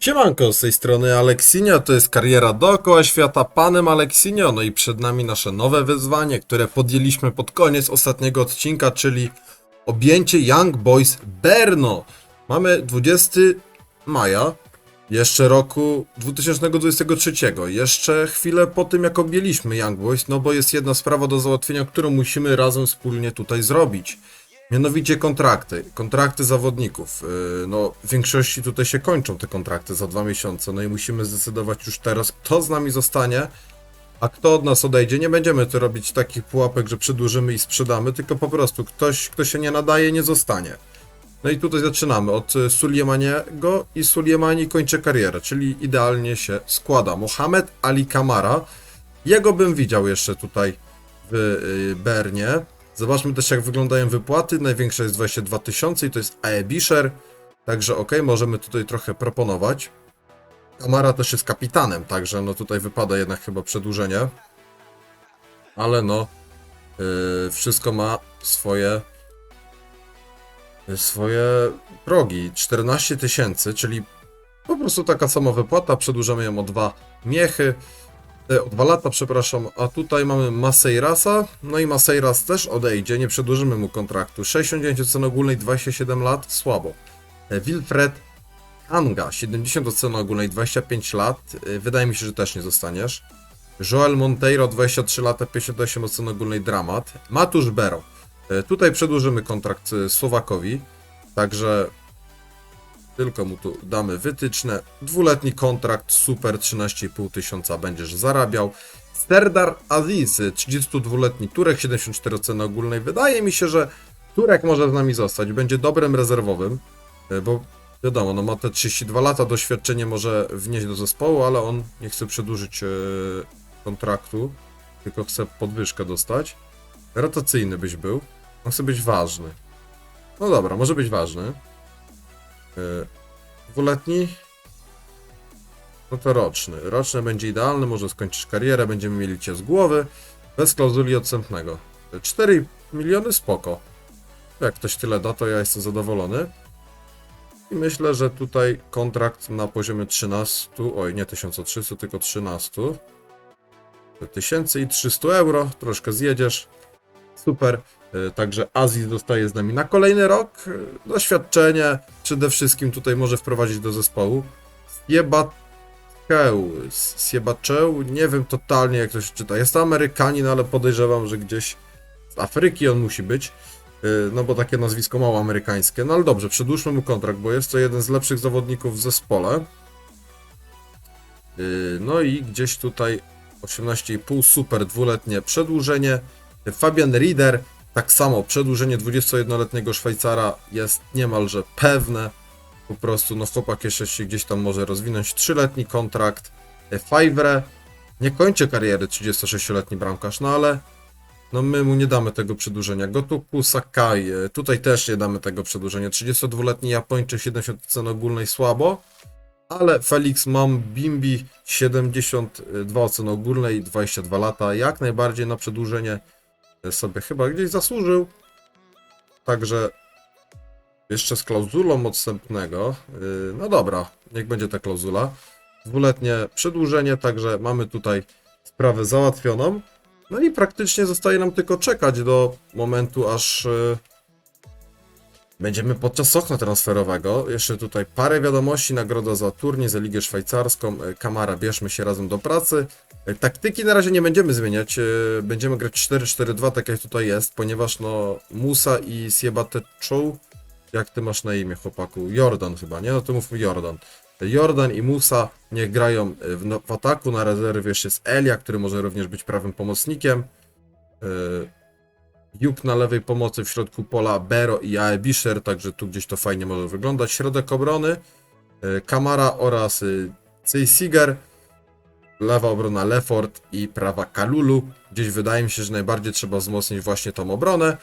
Siemanko, z tej strony Aleksinio, to jest kariera dookoła świata panem Aleksinio, no i przed nami nasze nowe wyzwanie, które podjęliśmy pod koniec ostatniego odcinka, czyli objęcie Young Boys Berno. Mamy 20 maja, jeszcze roku 2023, jeszcze chwilę po tym jak objęliśmy Young Boys, no bo jest jedna sprawa do załatwienia, którą musimy razem wspólnie tutaj zrobić. Mianowicie kontrakty, kontrakty zawodników. Yy, No, w większości tutaj się kończą te kontrakty za dwa miesiące, no i musimy zdecydować już teraz, kto z nami zostanie, a kto od nas odejdzie. Nie będziemy tu robić takich pułapek, że przedłużymy i sprzedamy, tylko po prostu ktoś, kto się nie nadaje, nie zostanie. No i tutaj zaczynamy od y, Suliemaniego i Suliemani kończy karierę, czyli idealnie się składa. Mohamed Ali Kamara, jego bym widział jeszcze tutaj w y, Bernie. Zobaczmy też jak wyglądają wypłaty. Największa jest 22 tysiące i to jest Aebisher. Także ok, możemy tutaj trochę proponować. Kamara też jest kapitanem, także no tutaj wypada jednak chyba przedłużenie. Ale no, yy, wszystko ma swoje swoje progi. 14 tysięcy, czyli po prostu taka sama wypłata. Przedłużamy ją o dwa miechy. E, dwa lata, przepraszam, a tutaj mamy Maseirasa, no i Maseiras też odejdzie, nie przedłużymy mu kontraktu. 69 ceny ogólnej, 27 lat, słabo. E, Wilfred Anga, 70 ceny ogólnej, 25 lat, e, wydaje mi się, że też nie zostaniesz. Joel Monteiro, 23 lata, 58 oceny ogólnej, dramat. Matusz Bero, e, tutaj przedłużymy kontrakt Słowakowi, także tylko mu tu damy wytyczne. Dwuletni kontrakt, super, 13,5 tysiąca będziesz zarabiał. Serdar Aziz, 32-letni Turek, 74 ceny ogólnej. Wydaje mi się, że Turek może z nami zostać. Będzie dobrym rezerwowym, e, bo wiadomo, no ma te 32 lata, doświadczenie może wnieść do zespołu, ale on nie chce przedłużyć e, kontraktu, tylko chce podwyżkę dostać. Rotacyjny byś był. On chce być ważny. No dobra, może być ważny. Dwuletni? No to roczny. Roczny będzie idealny, może skończysz karierę, będziemy mieli cię z głowy, bez klauzuli odstępnego. 4 miliony spoko. Jak ktoś tyle da, to ja jestem zadowolony. I myślę, że tutaj kontrakt na poziomie 13, oj nie 1300, tylko 13. 1300 euro, troszkę zjedziesz. Super. E, Także Aziz zostaje z nami na kolejny rok. E, Doświadczenie przede wszystkim tutaj może wprowadzić do zespołu. Siebaceł, Siebaceł, nie wiem totalnie jak to się czyta. Jest to Amerykanin, ale podejrzewam, że gdzieś z Afryki on musi być. E, No bo takie nazwisko mało amerykańskie. No ale dobrze, przedłużmy mu kontrakt, bo jest to jeden z lepszych zawodników w zespole. No i gdzieś tutaj 18,5 super dwuletnie przedłużenie. Fabian Rieder, tak samo przedłużenie 21-letniego Szwajcara jest niemalże pewne. Po prostu, no chłopak jeszcze się gdzieś tam może rozwinąć. Trzyletni kontrakt. Fajwre nie kończy kariery 36-letni bramkarz, no ale no my mu nie damy tego przedłużenia. Gotoku Sakai, e, tutaj też nie damy tego przedłużenia. 32-letni Japończyk, 70 cen ogólnej słabo. Ale Felix Mam Bimbi 72 oceny ogólnej, 22 lata, jak najbardziej na przedłużenie sobie chyba gdzieś zasłużył. Także jeszcze z klauzulą odstępnego. Yy, No dobra, niech będzie ta klauzula. Dwuletnie przedłużenie, także mamy tutaj sprawę załatwioną. No i praktycznie zostaje nam tylko czekać do momentu, aż yy, będziemy podczas okna transferowego. Jeszcze tutaj parę wiadomości, nagroda za turniej, za Ligę Szwajcarską. Yy, Kamara, bierzmy się razem do pracy. Yy, Taktyki na razie nie będziemy zmieniać. yy, Będziemy grać 4-4-2, tak jak tutaj jest, ponieważ no Musa i Siebate Chou, jak ty masz na imię, chłopaku? Jordan chyba, nie? No to mówmy Jordan. Jordan i Musa niech grają w, w ataku, na rezerwie jeszcze jest Elia, który może również być prawym pomocnikiem. Yy, Juk na lewej pomocy w środku pola Bero i Aebisher, także tu gdzieś to fajnie może wyglądać. Środek obrony e, Kamara oraz y, Seisiger, lewa obrona Lefort i prawa Kalulu. Gdzieś wydaje mi się, że najbardziej trzeba wzmocnić właśnie tą obronę,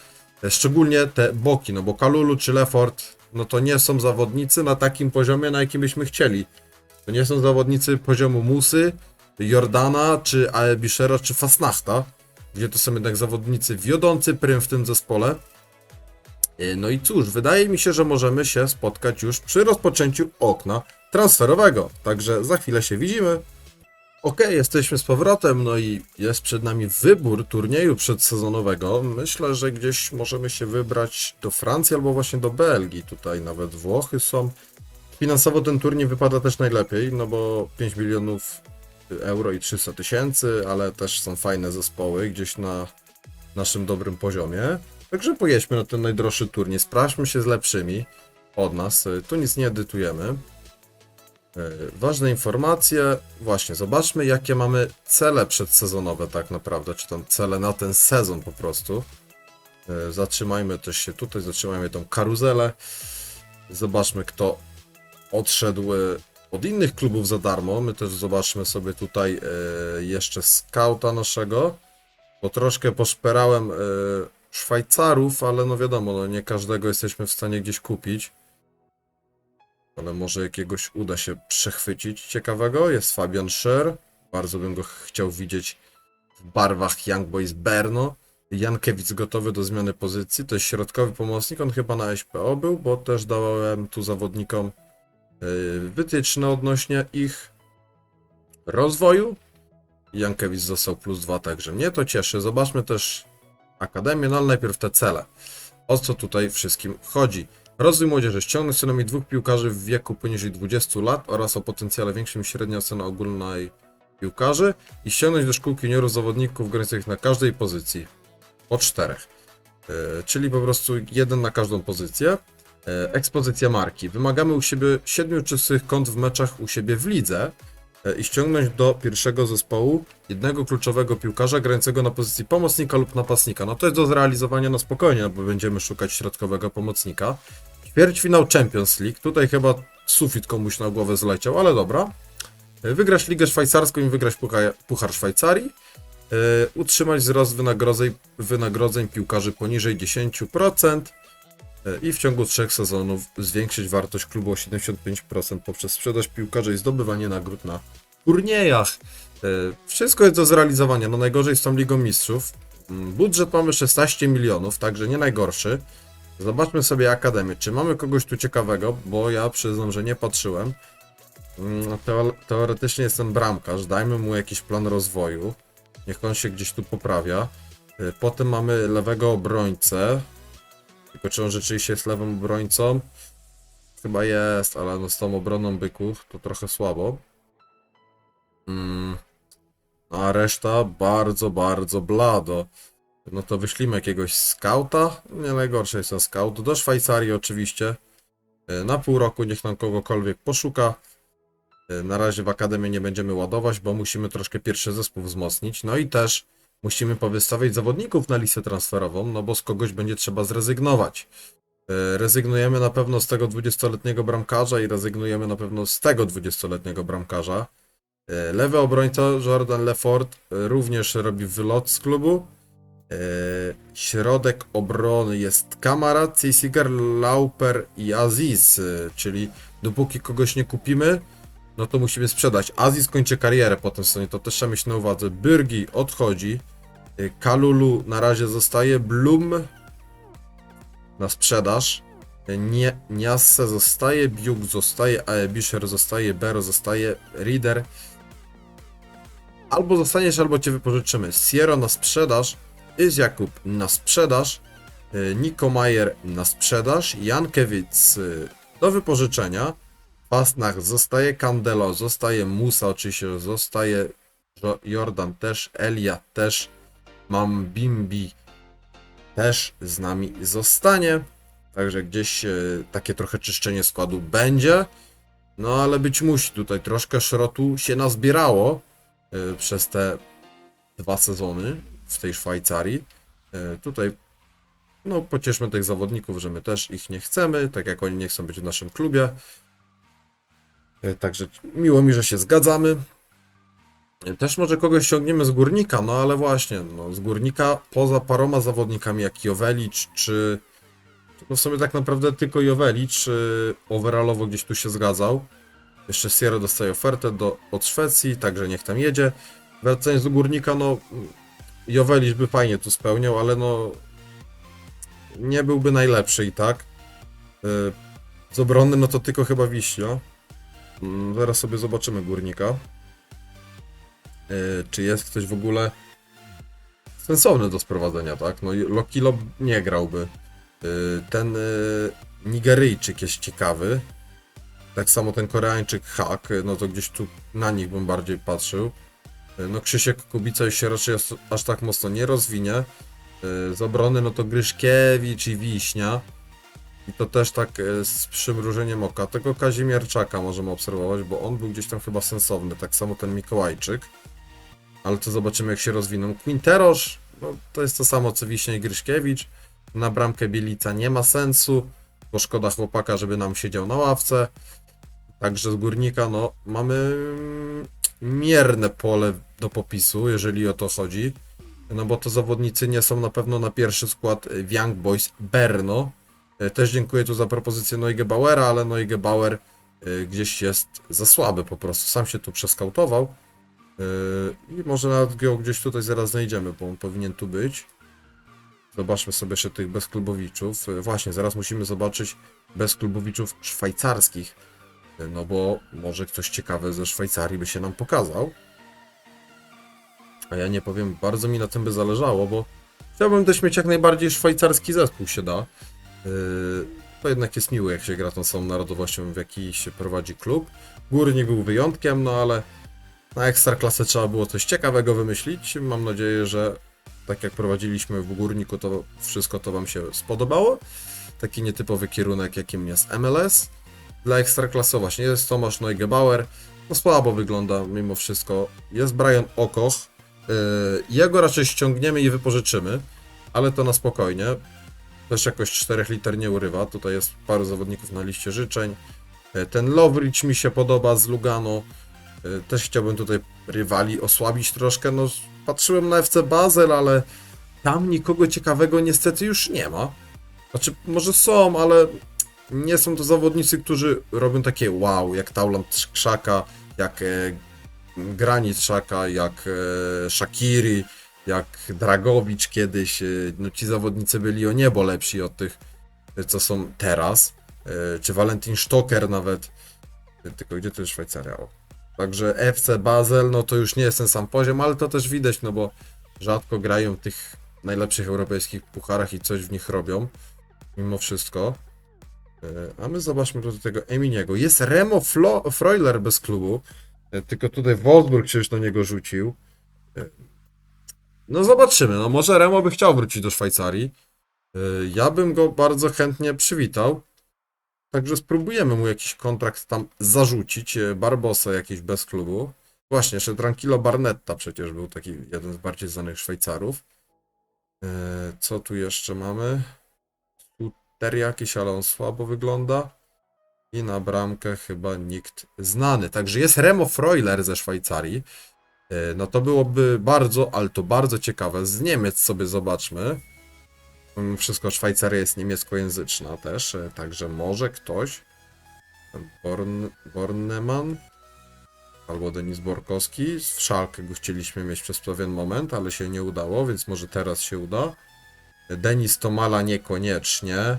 e, szczególnie te boki, no bo Kalulu czy Lefort, no to nie są zawodnicy na takim poziomie, na jakim byśmy chcieli. To nie są zawodnicy poziomu Musy, Jordana, czy Aebishera, czy Fasnachta gdzie to są jednak zawodnicy wiodący prym w tym zespole. Y, No i cóż, wydaje mi się, że możemy się spotkać już przy rozpoczęciu okna transferowego. Także za chwilę się widzimy. Okej, jesteśmy z powrotem, no i jest przed nami wybór turnieju przedsezonowego. Myślę, że gdzieś możemy się wybrać do Francji albo właśnie do Belgii. Tutaj nawet Włochy są. Finansowo ten turniej wypada też najlepiej, no bo 5 milionów euro i 300 tysięcy, ale też są fajne zespoły gdzieś na naszym dobrym poziomie. Także pojedźmy na ten najdroższy turniej, sprawdźmy się z lepszymi od nas. Tu nic nie edytujemy. E, Ważne informacje, właśnie, zobaczmy jakie mamy cele przedsezonowe tak naprawdę, czy tam cele na ten sezon po prostu. E, Zatrzymajmy też się tutaj, zatrzymajmy tą karuzelę. Zobaczmy kto odszedł e, od innych klubów za darmo. My też zobaczmy sobie tutaj e, jeszcze skauta naszego, bo troszkę poszperałem e, Szwajcarów, ale no wiadomo, no nie każdego jesteśmy w stanie gdzieś kupić. Ale może jakiegoś uda się przechwycić ciekawego. Jest Fabian Scher. Bardzo bym go ch- chciał widzieć w barwach Young Boys Berno. Jankiewicz gotowy do zmiany pozycji. To jest środkowy pomocnik. On chyba na SPO był, bo też dałem tu zawodnikom wytyczne odnośnie ich rozwoju. Jankiewicz został plus także mnie to cieszy. Zobaczmy też Akademię, no ale najpierw te cele. O co tutaj wszystkim chodzi? Rozwój młodzieży. Ściągnąć co najmniej dwóch piłkarzy w wieku poniżej 20 lat oraz o potencjale większym niż średnia ocena ogólnej piłkarzy i ściągnąć do szkółki juniorów zawodników grających na każdej pozycji. Po czterech. E, czyli po prostu jeden na każdą pozycję. E, ekspozycja marki. Wymagamy u siebie siedmiu czystych kąt w meczach u siebie w lidze e, i ściągnąć do pierwszego zespołu jednego kluczowego piłkarza grającego na pozycji pomocnika lub napastnika. No to jest do zrealizowania na spokojnie, bo będziemy szukać środkowego pomocnika. Ćwierćfinał Champions League. Tutaj chyba sufit komuś na głowę zleciał, ale dobra. E, Wygrać Ligę Szwajcarską i wygrać Puchar, Szwajcarii. Utrzymać wzrost wynagrodzeń, wynagrodzeń piłkarzy poniżej 10%. E, I w ciągu trzech sezonów zwiększyć wartość klubu o 75% poprzez sprzedaż piłkarzy i zdobywanie nagród na turniejach. E, Wszystko jest do zrealizowania. No najgorzej z tą Ligą Mistrzów. Mm, Budżet mamy 16 milionów, także nie najgorszy. Zobaczmy sobie Akademię. Czy mamy kogoś tu ciekawego? Bo ja przyznam, że nie patrzyłem. Mm, Teo teoretycznie jest ten bramkarz. Dajmy mu jakiś plan rozwoju. Niech on się gdzieś tu poprawia. Y, Potem mamy lewego obrońcę. Tylko czy on rzeczywiście jest lewym obrońcą? Chyba jest, ale no z tą obroną byków to trochę słabo. Mm. No a reszta bardzo, bardzo blado. No to wyślijmy jakiegoś skauta. Nie najgorszy jest ten scout. Do Szwajcarii oczywiście. E, Na pół roku niech nam kogokolwiek poszuka. E, Na razie w Akademię nie będziemy ładować, bo musimy troszkę pierwszy zespół wzmocnić. No i też musimy powystawiać zawodników na listę transferową, no bo z kogoś będzie trzeba zrezygnować. E, Rezygnujemy na pewno z tego 20-letniego bramkarza i rezygnujemy na pewno z tego 20-letniego bramkarza. E, Lewy obrońca Jordan Lefort e, również robi wylot z klubu. Środek obrony jest Kamara, Cisigar, Lauper i Aziz, czyli dopóki kogoś nie kupimy, no to musimy sprzedać. Aziz kończy karierę po tym stronie, to też trzeba mieć na uwadze. Byrgi odchodzi, e, Kalulu na razie zostaje, Blum na sprzedaż, e, nie, Niasse zostaje, Biuk zostaje, Aebisher zostaje, Bero zostaje, Reader albo zostaniesz, albo cię wypożyczymy. Sierra na sprzedaż, Iz Jakub na sprzedaż, y, Niko Majer na sprzedaż, Jankiewicz y, do wypożyczenia, Pasnach zostaje, Candelo zostaje, Musa oczywiście zostaje, Jo- Jordan też, Elia też, mam Bimbi też z nami zostanie. Także gdzieś y, takie trochę czyszczenie składu będzie. No ale być musi tutaj troszkę szrotu się nazbierało y, przez te dwa sezony w tej Szwajcarii. Y, Tutaj no pocieszmy tych zawodników, że my też ich nie chcemy, tak jak oni nie chcą być w naszym klubie. Y, Także miło mi, że się zgadzamy. Też może kogoś ściągniemy z górnika, no ale właśnie, no, z górnika poza paroma zawodnikami jak Jovelicz czy. No w sumie tak naprawdę tylko Jovelicz y, overallowo gdzieś tu się zgadzał. Jeszcze Sierra dostaje ofertę do, od Szwecji, także niech tam jedzie. Wracając do górnika, no Jovelicz by fajnie tu spełniał, ale no nie byłby najlepszy i tak. Y, Z obrony, no to tylko chyba Wiśnia. Mm, Zaraz sobie zobaczymy Górnika. Y, Czy jest ktoś w ogóle sensowny do sprowadzenia, tak? No Lokilo nie grałby. Y, Ten y, Nigeryjczyk jest ciekawy. Tak samo ten Koreańczyk Hak, no to gdzieś tu na nich bym bardziej patrzył. No Krzysiek Kubica już się raczej aż- tak mocno nie rozwinie. Z obrony no to Gryszkiewicz i Wiśnia. I to też tak y, z przymrużeniem oka. Tego Kazimierczaka możemy obserwować, bo on był gdzieś tam chyba sensowny. Tak samo ten Mikołajczyk. Ale to zobaczymy jak się rozwiną. Quinterosz, no to jest to samo co Wiśnia i Gryszkiewicz. Na bramkę Bielica nie ma sensu, bo szkoda chłopaka, żeby nam siedział na ławce. Także z Górnika, no mamy mm, mierne pole do popisu, jeżeli o to chodzi. No bo to zawodnicy nie są na pewno na pierwszy skład Young Boys Berno. Y, Też dziękuję tu za propozycję Neugebauera, ale Neugebauer y, gdzieś jest za słaby po prostu. Sam się tu przeskautował. Y, I może nawet go gdzieś tutaj zaraz znajdziemy, bo on powinien tu być. Zobaczmy sobie jeszcze tych bezklubowiczów. Właśnie, zaraz musimy zobaczyć bezklubowiczów szwajcarskich. No bo może ktoś ciekawy ze Szwajcarii by się nam pokazał. A ja nie powiem, bardzo mi na tym by zależało, bo chciałbym też mieć jak najbardziej szwajcarski zespół się da. To jednak jest miłe, jak się gra tą samą narodowością, w jakiej się prowadzi klub. Górnik był wyjątkiem, no ale na ekstraklasę trzeba było coś ciekawego wymyślić. Mam nadzieję, że tak jak prowadziliśmy w Górniku, to wszystko to Wam się spodobało. Taki nietypowy kierunek, jakim jest MLS. Dla ekstraklasy właśnie jest Tomasz Neugebauer. No słabo wygląda mimo wszystko. Jest Brian Okoch. Yy, Jego raczej ściągniemy i wypożyczymy, ale to na spokojnie. Też jakoś 4 liter nie urywa. Tutaj jest paru zawodników na liście życzeń. Yy, Ten Lovric mi się podoba z Lugano. Yy, Też chciałbym tutaj rywali osłabić troszkę. No, patrzyłem na FC Basel, ale tam nikogo ciekawego niestety już nie ma. Znaczy, może są, ale nie są to zawodnicy, którzy robią takie wow, jak Taulant Krzaka, jak e, Granit Szaka, jak e, Shakiri, jak Dragowicz kiedyś. E, no ci zawodnicy byli o niebo lepsi od tych, e, co są teraz. E, czy Valentin Stocker nawet. Tylko gdzie to jest Szwajcaria? O. Także FC Basel, no to już nie jest ten sam poziom, ale to też widać, no bo rzadko grają w tych najlepszych europejskich pucharach i coś w nich robią. Mimo wszystko. A my zobaczmy tutaj tego Eminiego. Jest Remo Flo- Freuler bez klubu. Tylko tutaj Wolfsburg się już na niego rzucił. No zobaczymy. No może Remo by chciał wrócić do Szwajcarii. E, Ja bym go bardzo chętnie przywitał. Także spróbujemy mu jakiś kontrakt tam zarzucić. E, Barbosa jakiś bez klubu. Właśnie, jeszcze Tranquillo Barnetta przecież był taki jeden z bardziej znanych Szwajcarów. E, Co tu jeszcze mamy? Ter jakiś, ale on słabo wygląda. I na bramkę chyba nikt znany. Także jest Remo Freuler ze Szwajcarii. E, No to byłoby bardzo, ale to bardzo ciekawe. Z Niemiec sobie zobaczmy. Mimo Wszystko Szwajcaria jest niemieckojęzyczna też, e, także może ktoś. Born, Borneman albo Denis Borkowski. W Szalkę go chcieliśmy mieć przez pewien moment, ale się nie udało, więc może teraz się uda. Denis Tomala niekoniecznie.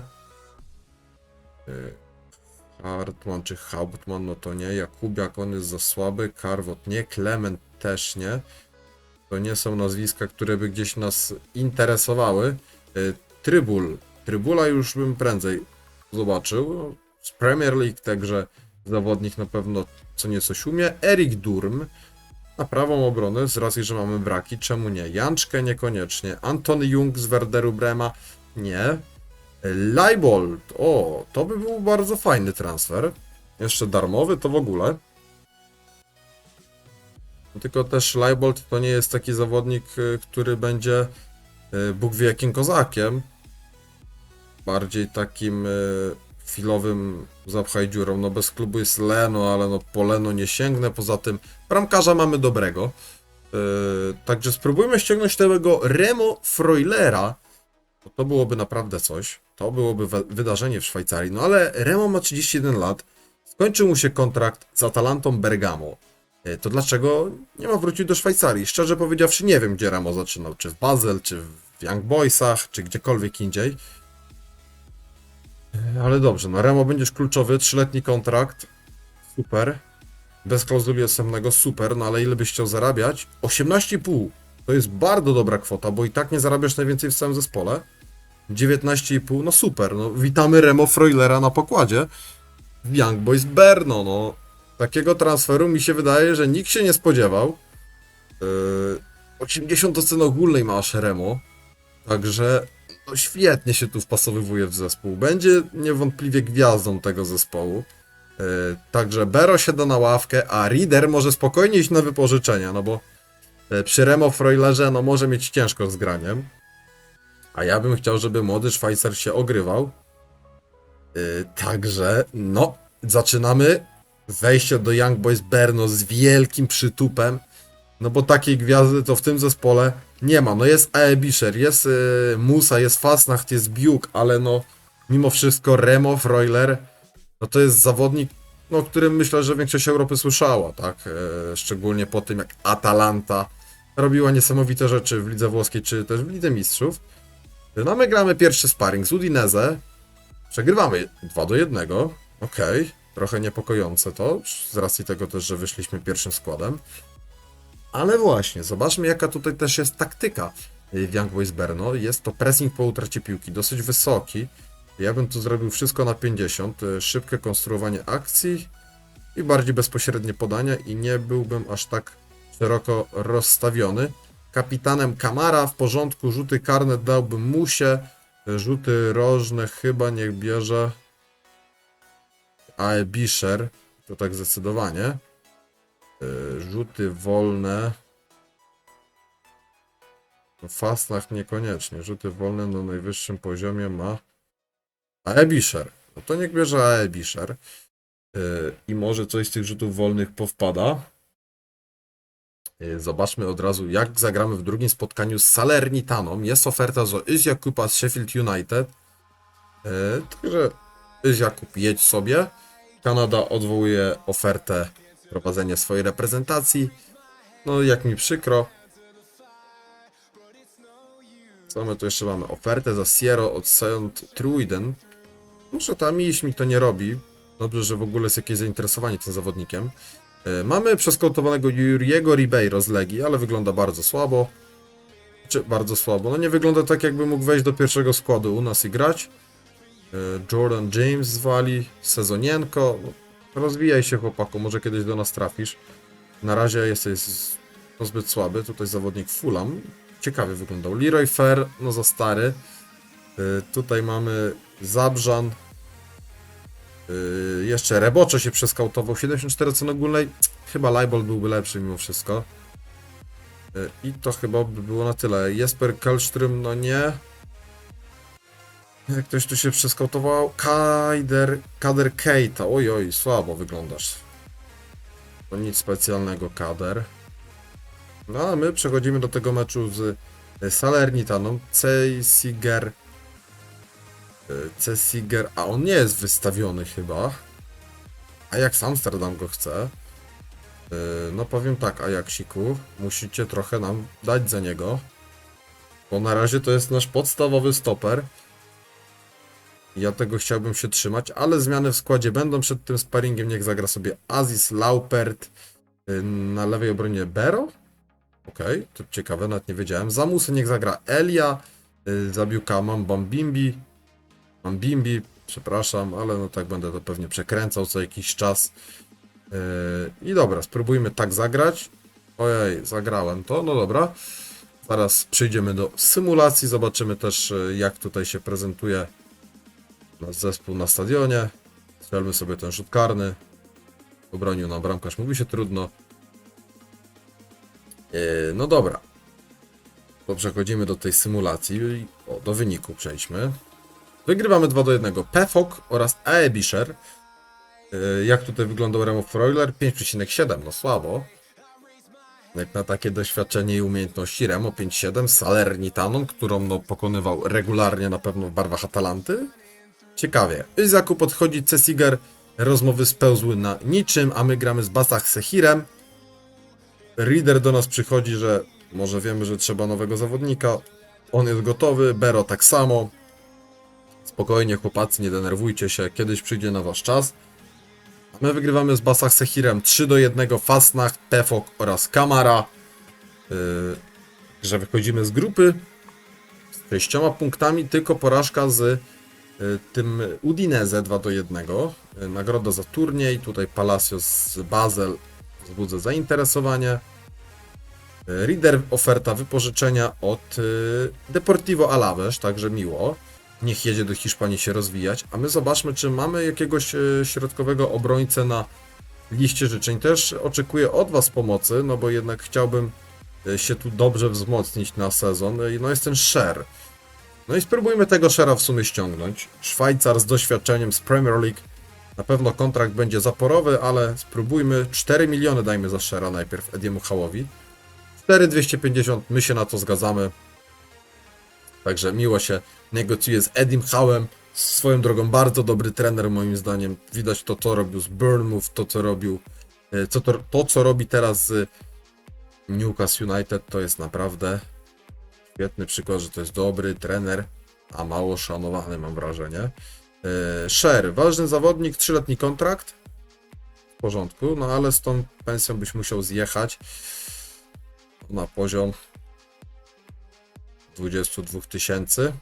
Hartman czy Hauptmann, no to nie. Jakubiak, on jest za słaby. Karwot nie. Klement też nie. To nie są nazwiska, które by gdzieś nas interesowały. Y, Trybul. Trybula już bym prędzej zobaczył. Z Premier League także zawodnik na pewno co nieco umie. Erik Durm na prawą obronę, z racji, że mamy braki, czemu nie? Janczkę niekoniecznie. Antony Jung z Werderu Brema nie. Leibold, o, to by był bardzo fajny transfer. Jeszcze darmowy to w ogóle. Tylko też Leibold to nie jest taki zawodnik, y, który będzie y, Bóg wie jakim kozakiem. Bardziej takim y, chwilowym zapchaj dziurą. No bez klubu jest Leno, ale no po Leno nie sięgnę. Poza tym bramkarza mamy dobrego. Także spróbujmy ściągnąć tego Remo Freulera. Bo to byłoby naprawdę coś. To byłoby wydarzenie w Szwajcarii. No ale Remo ma 31 lat. Skończył mu się kontrakt z Atalantą Bergamo. Yy, To dlaczego nie ma wrócić do Szwajcarii? Szczerze powiedziawszy, nie wiem, gdzie Remo zaczynał. Czy w Basel, czy w Young Boysach, czy gdziekolwiek indziej. Ale dobrze, no Remo będziesz kluczowy, trzyletni kontrakt. Super. Bez klauzuli odstępnego, super, no ale ile byś chciał zarabiać? 18,5. To jest bardzo dobra kwota, bo i tak nie zarabiasz najwięcej w całym zespole. 19,5, no super, no witamy Remo Froilera na pokładzie. Young Boys Berno, no. Takiego transferu mi się wydaje, że nikt się nie spodziewał. Yy, 80 ocen ogólnej ma Remo. Także no świetnie się tu wpasowywuje w zespół. Będzie niewątpliwie gwiazdą tego zespołu. Yy, Także Bero się da na ławkę, a Reader może spokojnie iść na wypożyczenia, no bo yy, przy Remo Freulerze no może mieć ciężko z graniem. A ja bym chciał, żeby młody Szwajcar się ogrywał. Yy, Także no, zaczynamy wejście do Young Boys Berno z wielkim przytupem. No bo takiej gwiazdy to w tym zespole nie ma. No jest Aebisher, jest yy, Musa, jest Fasnacht, jest Biuk, ale no mimo wszystko Remo Freuler no to jest zawodnik, no, o którym myślę, że większość Europy słyszała, tak? E, szczególnie po tym, jak Atalanta robiła niesamowite rzeczy w lidze włoskiej, czy też w lidze mistrzów. No my gramy pierwszy sparring z Udinese. Przegrywamy 2 do 1. Okej, trochę niepokojące to, z racji tego też, że wyszliśmy pierwszym składem. Ale właśnie, zobaczmy jaka tutaj też jest taktyka w Young Boys Berno. Jest to pressing po utracie piłki, dosyć wysoki. Ja bym tu zrobił wszystko na 50, y, szybkie konstruowanie akcji i bardziej bezpośrednie podania i nie byłbym aż tak szeroko rozstawiony. Kapitanem Kamara w porządku, rzuty karne dałbym Musie, y, rzuty rożne chyba niech bierze Aebisher, to tak zdecydowanie. Y, Rzuty wolne. No Fastnacht niekoniecznie. Rzuty wolne na najwyższym poziomie ma Aebisher. No to niech bierze Aebisher. Yy, I może coś z tych rzutów wolnych powpada. Zobaczmy od razu, jak zagramy w drugim spotkaniu z Salernitaną. Jest oferta z Izja Kupa z Sheffield United. Także Izja Kup jedź sobie. Kanada odwołuje ofertę prowadzenia swojej reprezentacji. No jak mi przykro. Co my tu jeszcze mamy? Ofertę za Sierra od St. Truiden. Muszę tam iść, mi to nie robi. Dobrze, że w ogóle jest jakieś zainteresowanie tym zawodnikiem. E, Mamy przeskautowanego Juriego Ribeiro z Legii, ale wygląda bardzo słabo. Czy bardzo słabo? No nie wygląda tak, jakby mógł wejść do pierwszego składu u nas i grać. E, Jordan James z Wali, Sezonienko. Rozwijaj się chłopaku, może kiedyś do nas trafisz. Na razie jesteś no, zbyt słaby. Tutaj zawodnik Fulham. Ciekawie wyglądał. Leroy Fair, no za stary. E, Tutaj mamy Zabrzan. Yy, jeszcze Rebocze się przeskautował. 74 cen ogólnej. Chyba Leibol byłby lepszy mimo wszystko. I to chyba by było na tyle. Jesper Kalström, no nie. Jak ktoś tu się przeskautował. Kaider, Kader Keita. Oj, oj, słabo wyglądasz. To nic specjalnego, Kader. No a my przechodzimy do tego meczu z e, Salernitaną. Ceysiger. Cesiger, a on nie jest wystawiony chyba. A jak Amsterdam go chce? Yy, No powiem tak, Ajaxiku, musicie trochę nam dać za niego. Bo na razie to jest nasz podstawowy stoper. Ja tego chciałbym się trzymać, ale zmiany w składzie będą przed tym sparingiem. Niech zagra sobie Aziz Laupert yy, na lewej obronie Bero. Okej, to ciekawe, nawet nie wiedziałem. Zamusy niech zagra Elia. Yy, Zabił Kamam Bambimbi. Mam Bimbi, przepraszam, ale no tak będę to pewnie przekręcał co jakiś czas. Yy, I dobra, spróbujmy tak zagrać. Ojej, zagrałem to, no dobra. Zaraz przejdziemy do symulacji, zobaczymy też jak tutaj się prezentuje nasz zespół na stadionie. Strzelmy sobie ten rzut karny. Obronił nam bramkarz, mówi się trudno. Yy, no dobra. To przechodzimy do tej symulacji. O, do wyniku przejdźmy. Wygrywamy 2 do 1. Pefok oraz Aebisher. Yy, Jak tutaj wyglądał Remo Freuler? 5,7, no słabo. Jak na takie doświadczenie i umiejętności Remo 5,7 z Salernitaną, którą no, pokonywał regularnie na pewno w barwach Atalanty. Ciekawie. Izaku podchodzi Cesiger, rozmowy spełzły na niczym, a my gramy z Basach Sehirem. Reader do nas przychodzi, że może wiemy, że trzeba nowego zawodnika. On jest gotowy, Bero tak samo. Spokojnie, chłopacy, nie denerwujcie się, kiedyś przyjdzie na wasz czas. My wygrywamy z Basach Sechirem 3 do 1, Fasnacht, Pefok oraz Kamara. Yy, że wychodzimy z grupy z sześcioma punktami, tylko porażka z tym Udinese 2 do 1. Y, Nagroda za turniej, tutaj Palacios z Basel wzbudza zainteresowanie. Reader oferta wypożyczenia od y, Deportivo Alaves, także miło. Niech jedzie do Hiszpanii się rozwijać, a my zobaczmy, czy mamy jakiegoś y, środkowego obrońcę na liście życzeń. Też oczekuję od Was pomocy, no bo jednak chciałbym y, się tu dobrze wzmocnić na sezon. No jest ten Sher. No i spróbujmy tego Shera w sumie ściągnąć. Szwajcar z doświadczeniem z Premier League. Na pewno kontrakt będzie zaporowy, ale spróbujmy. 4 miliony dajmy za Shera najpierw Ediemu Hałowi. 4250, my się na to zgadzamy. Także miło się negocjuje z Edim Hałem. Swoją drogą bardzo dobry trener moim zdaniem. Widać to, co robił z Bournemouth, to co robił, e, co to, to co robi teraz z Newcastle United, to jest naprawdę świetny przykład, że to jest dobry trener, a mało szanowany mam wrażenie. E, Sher, ważny zawodnik, trzyletni kontrakt. W porządku, no ale z tą pensją byś musiał zjechać na poziom 22 tysięcy.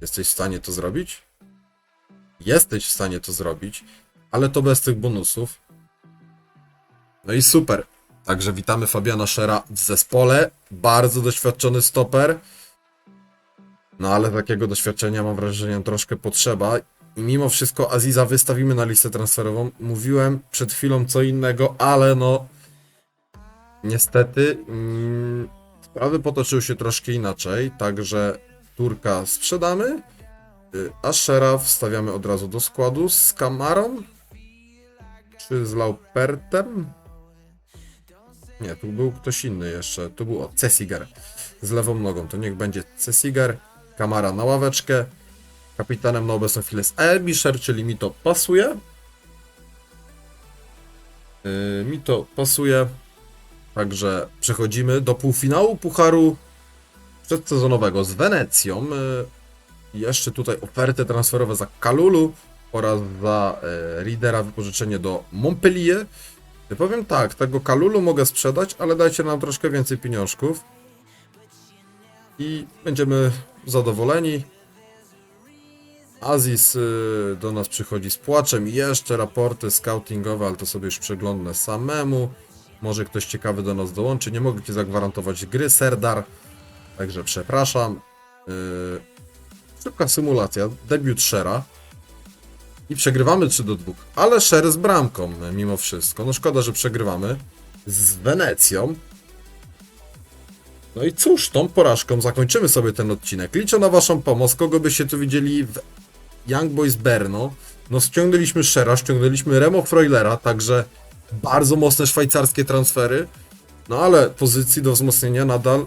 Jesteś w stanie to zrobić? Jesteś w stanie to zrobić, ale to bez tych bonusów. No i super. Także witamy Fabiana Szera w zespole. Bardzo doświadczony stoper. No ale takiego doświadczenia mam wrażenie troszkę potrzeba. I mimo wszystko Aziza wystawimy na listę transferową. Mówiłem przed chwilą co innego, ale no niestety mm, sprawy potoczyły się troszkę inaczej. Także Turka sprzedamy, y, a Szera wstawiamy od razu do składu z Kamarą czy z Laupertem. Nie, tu był ktoś inny jeszcze. Tu był o, Cesiger z lewą nogą. To niech będzie Cesiger. Kamara na ławeczkę. Kapitanem na obecną chwilę jest Elbisher, czyli mi to pasuje. Yy, mi to pasuje. Także przechodzimy do półfinału Pucharu przedsezonowego z Wenecją. Yy, jeszcze tutaj oferty transferowe za Kalulu oraz za yy, lidera wypożyczenie do Montpellier. Ja powiem tak, tego Kalulu mogę sprzedać, ale dajcie nam troszkę więcej pieniążków. I będziemy zadowoleni. Aziz y, do nas przychodzi z płaczem. Jeszcze raporty scoutingowe, ale to sobie już przeglądnę samemu. Może ktoś ciekawy do nas dołączy. Nie mogę Ci zagwarantować gry, Serdar. Także przepraszam. Yy, szybka symulacja. Debiut Shera. I przegrywamy 3 do 2. Ale Sher z bramką mimo wszystko. No szkoda, że przegrywamy z Wenecją. No i cóż, tą porażką zakończymy sobie ten odcinek. Liczę na Waszą pomoc. Kogo byście tu widzieli w Young Boys Berno? No ściągnęliśmy Shera, ściągnęliśmy Remo Freulera, także bardzo mocne szwajcarskie transfery. No ale pozycji do wzmocnienia nadal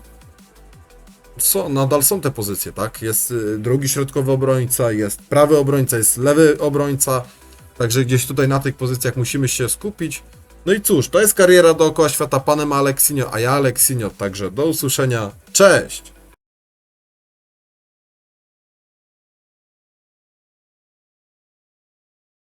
są, nadal są te pozycje, tak? Jest y, drugi środkowy obrońca, jest prawy obrońca, jest lewy obrońca. Także gdzieś tutaj na tych pozycjach musimy się skupić. No i cóż, to jest kariera dookoła świata panem Aleksinio, a ja Aleksinio, także do usłyszenia. Cześć!